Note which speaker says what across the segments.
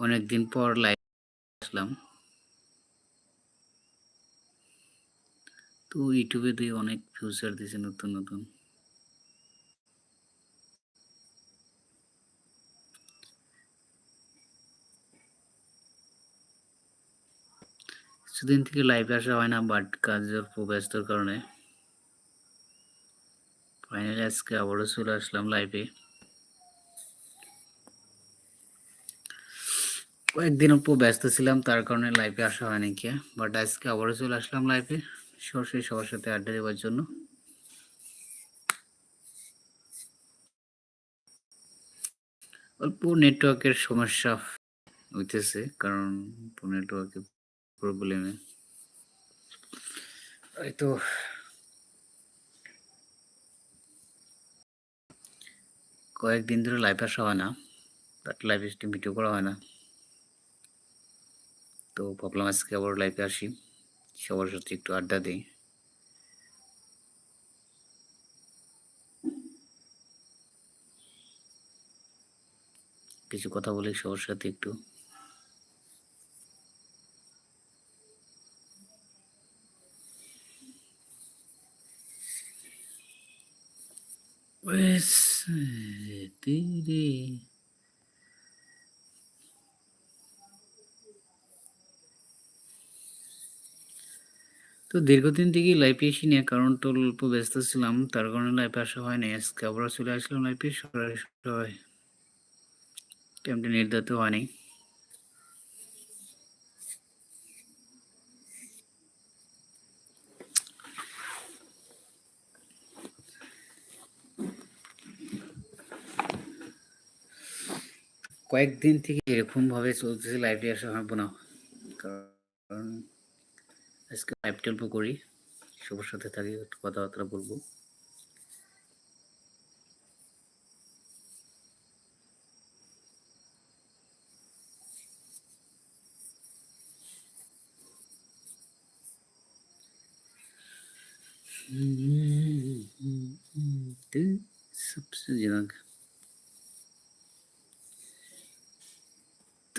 Speaker 1: অনেকদিন পর লাইভ আসলাম। তো ইউটিউবে দিয়ে অনেক ফিউচার দিছে নতুন নতুন। কিছুদিন থেকে লাইভে আসা হয় না বাট কাজের ব্যস্তর কারণে। ফাইনালি আজকে আবারও চলে আসলাম লাইভে কয়েকদিন উপর ব্যস্ত ছিলাম, তার কারণে লাইভে আসা হয়নি কি বাট আজকে আবারও চলে আসলাম লাইভে সরাসরি সবার সাথে আড্ডা দেওয়ার জন্য। অল্প নেটওয়ার্কের সমস্যা হইতেছে, কারণ নেটওয়ার্কের প্রবলেমে হয়তো কয়েকদিন ধরে লাইভ আসা হয় না বাট লাইভ স্ট্রিম ভিডিও করা হয় না। তো ভাবলাম আজকে আবার লাইভে আসি। সবার সাথে একটু আড্ডা দিই। কিছু কথা বলি সবার সাথে একটু। Pues. তো দীর্ঘদিন থেকেই লাইফে আসি না কারণ তো অল্প ব্যস্ত ছিলাম, তার কারণে লাইফে আসা হয় না আজকে আবার চলে আসলাম লাইফে সরাসরি টাইমটা নির্ধারিত হয়নি কয়েকদিন থেকে এরকম ভাবে চলতেছে লাইভে আসা হবে না, কারণ আজকে অ্যাপটি অল্প করি সবার সাথে থাকি একটু কথাবার্তা বলব Ты, জানা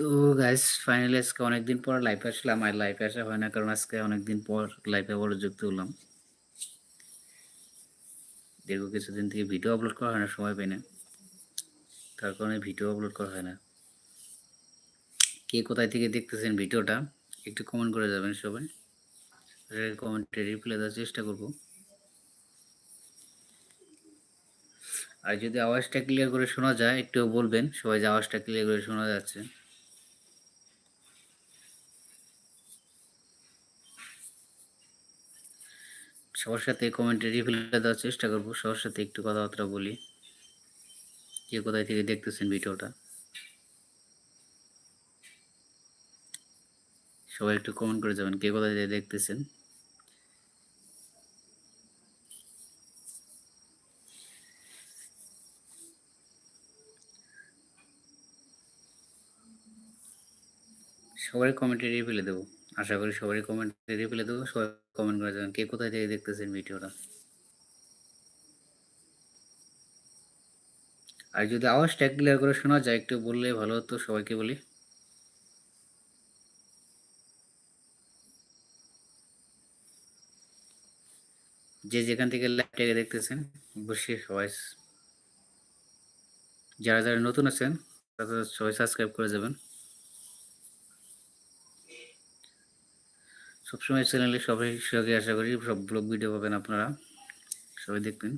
Speaker 1: তো গাইস ফাইনালি আজকে অনেকদিন পর লাইভে আসলাম। আর লাইভে আসা হয় না কারণ আজকে অনেকদিন পর লাইভে আবার যুক্ত হলাম। দীর্ঘ কিছুদিন থেকে ভিডিও আপলোড করা হয় না, সময় পাই না। তার কারণে ভিডিও আপলোড করা হয় না। কে কোথায় থেকে দেখতেছেন ভিডিওটা, একটু কমেন্ট করে যাবেন সবাই। কমেন্টে রিপ্লাই দেওয়ার চেষ্টা করব। আর যদি আওয়াজটা ক্লিয়ার করে শোনা যায় একটু বলবেন, সবাই যে আওয়াজটা ক্লিয়ার করে শোনা যাচ্ছে। সবার সাথে কমেন্টে রিপ্লাই দেওয়ার চেষ্টা করব। সবার সাথে একটু কথাবার্তা বলি। কে কোথায় থেকে দেখতেছেন ভিডিওটা? সবাই একটু কমেন্ট করে যাবেন, কে কোথায় থেকে দেখতেছেন? সবাই কমেন্টে রিপ্লাই দেবো। আশা করি সবারই কমেন্ট রিপ্লাই দেবো। সবাই কমেন্ট করে যাবেন কে কোথায় থেকে দেখতেছেন ভিডিওটা? আর যদি আওয়াজটা ক্লিয়ার করে শোনা যায়, একটু বললে ভালো হতো, সবাইকে বলি। যে যেখান থেকে লাইভটাকে দেখতেছেন, অবশ্যই সবাই যারা যারা নতুন আছেন, তারা সবাই সাবস্ক্রাইব করে যাবেন। সবসময় চ্যানেলে সবাই সঙ্গে আশা করি সব ব্লগ ভিডিও পাবেন আপনারা। সবাই দেখবেন।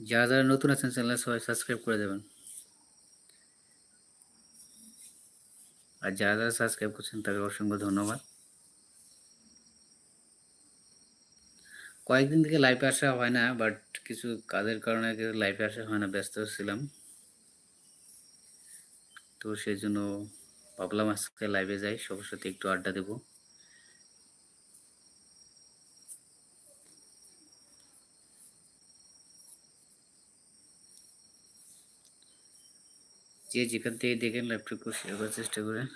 Speaker 1: যারা যারা নতুন আছেন চ্যানেলে সবাই সাবস্ক্রাইব করে দেবেন। আর যারা যারা সাবস্ক্রাইব করছেন তাদের অসংখ্য ধন্যবাদ। কয়েকদিন থেকে লাইভে আসা হয় না বাট কিছু কাজের কারণে লাইভে আসা হয় না, ব্যস্ত ছিলাম। তো সেই জন্য ভাবলাম আজকে লাইভে যাই, সবার সাথে একটু আড্ডা দেব। যে যেখান থেকে দেখেন ল্যাপটপ চেষ্টা করেন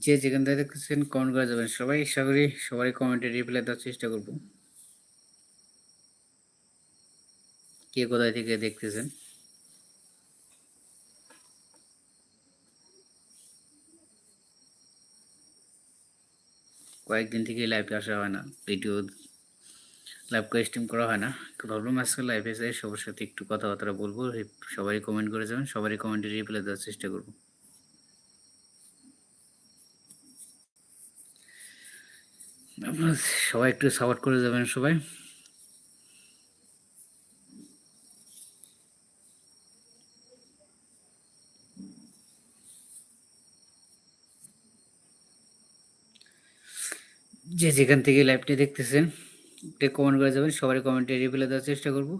Speaker 1: যে যেখান থেকে দেখতেছেন কমেন্ট করে যাবেন। সবাই আশা করি সবারই কমেন্টে রিপ্লাই দেওয়ার চেষ্টা করব। কে কোথায় থেকে দেখতেছেন? কয়েকদিন থেকে লাইভে আসা হয় না ভিডিও লাইভ স্ট্রিম করা হয় না। প্রবলেম আজকে লাইভে যাই, সবার সাথে একটু কথাবার্তা বলব সবারই কমেন্ট করে যাবেন, সবারই কমেন্টে রিপ্লাই দেওয়ার চেষ্টা করব। সবাই একটু সাপোর্ট করে যাবেন সবাই। যে যেখান থেকে লাইভটি দেখতেছেন, একটু কমেন্ট করে যাবেন, সবারই কমেন্টে রিপ্লাই দেওয়ার চেষ্টা করব।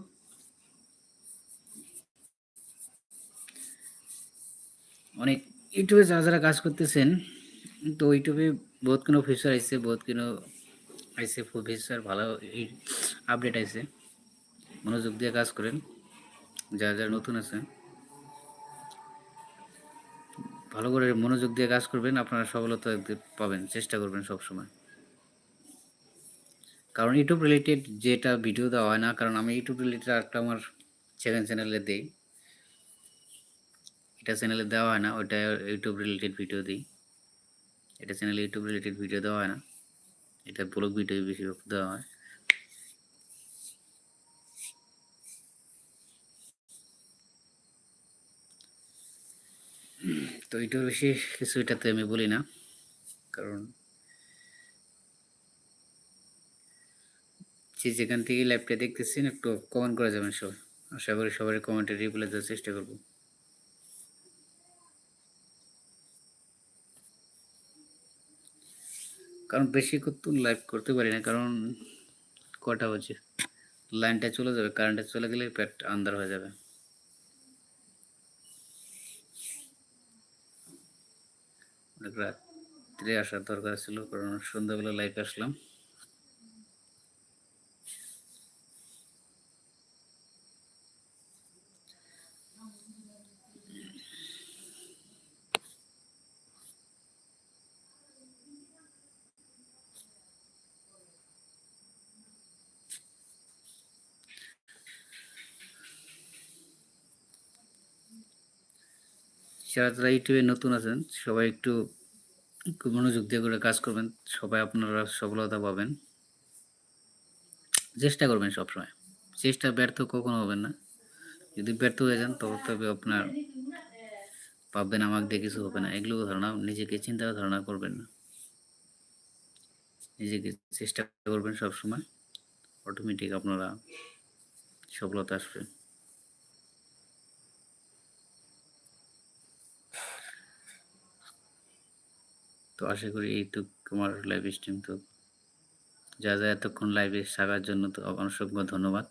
Speaker 1: অনেক ইউটিউবে যারা যারা কাজ করতেছেন, তো ইউটিউবে বহুত কোনো ফিচার আইছে বহুত কোনো আইছে ফিচার ভালো আপডেট আইছে মনোযোগ দিয়ে কাজ করেন যারা যারা নতুন আছে। ভালো করে মনোযোগ দিয়ে কাজ করবেন, আপনারা সফলতা পাবেন, চেষ্টা করবেন সব সময় কারণ ইউটিউব রিলেটেড যেটা ভিডিও দেওয়া হয় না, কারণ আমি ইউটিউব রিলেটেড একটা আমার সেকেন্ড চ্যানেলে দিই। এটা চ্যানেলে দেওয়া হয় না ওটা ইউটিউব রিলেটেড ভিডিও দিই। এটা চ্যানেলে ইউটিউব রিলেটেড ভিডিও দেওয়া হয় না। এটা ব্লগ ভিডিও বেশি দেওয়া হয়। তো এটার বেশি কিছু এটাতে আমি বলি না, কারণ যে যেখান থেকে লাইভটা দেখতেছেন একটু কমেন্ট করা যাবেন সবাই। আশা করি সবাই কমেন্টে রিপ্লাই দেওয়ার চেষ্টা করব। কারণ বেশি কতক্ষণ লাইভ করতে পারি না, কারণ কটা বাজে? লাইনটা চলে যাবে কারেন্টটা চলে গেলে প্যাট আন্দার হয়ে যাবে। অনেক রাত্রে আসার দরকার ছিল, কারণ সন্ধ্যাবেলা লাইভে আসলাম। যারা যারা ইউটিউবে নতুন আছেন, সবাই একটু মনোযোগ দিয়ে করে কাজ করবেন, সবাই আপনারা সফলতা পাবেন। চেষ্টা করবেন সবসময়। চেষ্টা ব্যর্থ কখনো হবেন না। যদি ব্যর্থ হয়ে যান, তবে তবে আপনার পাবেন, আমাকে দিয়ে কিছু হবে না। এগুলো ধারণা, নিজেকে চিন্তা ধারণা করবেন না। নিজেকে চেষ্টা করবেন সবসময়। অটোমেটিক আপনারা সফলতা আসবে। তো আশা করি এইটুক আমার লাইভ স্ট্রিম তো যা যা এতক্ষণ লাইভে থাকার জন্য তো অসংখ্য ধন্যবাদ।